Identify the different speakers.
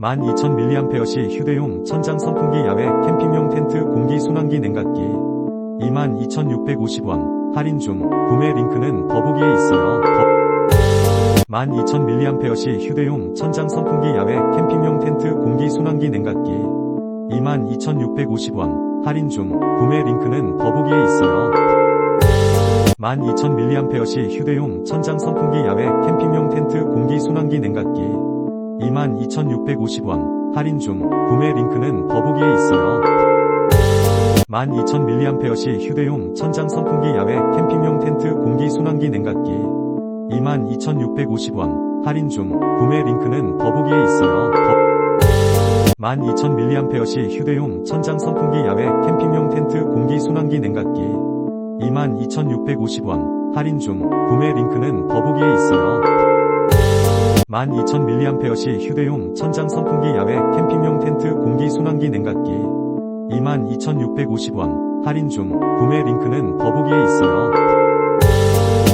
Speaker 1: 12,000mAh 휴대용 천장 선풍기 야외 캠핑용 텐트 공기 순환기 냉각기 22,650원 할인 중 구매 링크는 더보기에 있어요. 더... 12,000mAh 휴대용 천장 선풍기 야외 캠핑용 텐트 공기 순환기 냉각기 22,650원 할인 중 구매 링크는 더보기에 있어요. 12,000mAh 휴대용 천장 선풍기 야외 캠핑용 텐트 공기 순환기 냉각기 22,650원 할인 중 구매 링크는 더보기에 있어요. 12,000mAh 휴대용 천장 선풍기 야외 캠핑용 텐트 공기 순환기 냉각기 22,650원 할인 중 구매 링크는 더보기에 있어요. 더... 12,000mAh 휴대용 천장 선풍기 야외 캠핑용 텐트 공기 순환기 냉각기 22,650원 할인 중 구매 링크는 더보기에 있어요. 12,000mAh 휴대용 천장 선풍기 야외 캠핑용 텐트 공기 순환기 냉각기 22,650원 할인 중 구매 링크는 더보기에 있어요.